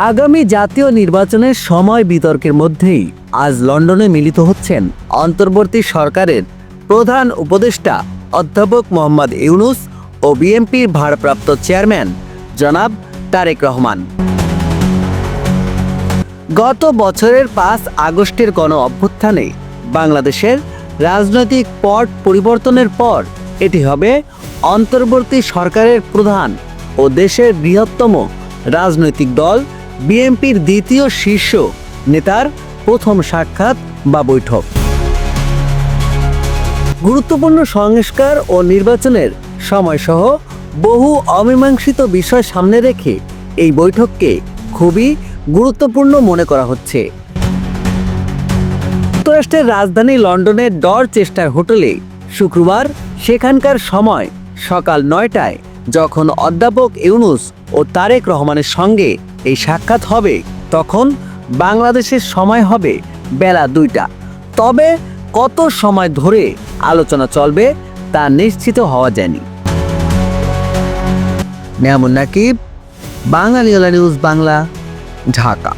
আগামী জাতীয় নির্বাচনের সময় বিতর্কের মধ্যেই আজ লন্ডনে মিলিত হচ্ছেন অন্তর্বর্তী সরকারের প্রধান উপদেষ্টা অধ্যাপক মোহাম্মদ ইউনুস ও বিএনপির ভারপ্রাপ্ত চেয়ারম্যান জনাব তারেক রহমান। গত বছরের পাঁচ আগস্টের গণ অভ্যুত্থানে বাংলাদেশের রাজনৈতিক পট পরিবর্তনের পর এটি হবে অন্তর্বর্তী সরকারের প্রধান ও দেশের বৃহত্তম রাজনৈতিক দল বিএনপির দ্বিতীয় শীর্ষ নেতার প্রথম সাক্ষাৎ বা বৈঠক। গুরুত্বপূর্ণ সংস্কার ও নির্বাচনের সময়সহ বহু অমীমাংসিত বিষয় সামনে রেখে এই বৈঠককে খুবই গুরুত্বপূর্ণ মনে করা হচ্ছে। যুক্তরাষ্ট্রের রাজধানী লন্ডনের ডর চেস্টার হোটেলে শুক্রবার সেখানকার সময় সকাল নয়টায় যখন অধ্যাপক ইউনুস ও তারেক রহমানের সঙ্গে এই সাক্ষাৎ হবে, তখন বাংলাদেশের সময় হবে বেলা দুইটা। তবে কত সময় ধরে আলোচনা চলবে তা নিশ্চিত হওয়া যায়নি। নেয়ামুন নাকিব, বাঙালি নিউজ বাংলা, ঢাকা।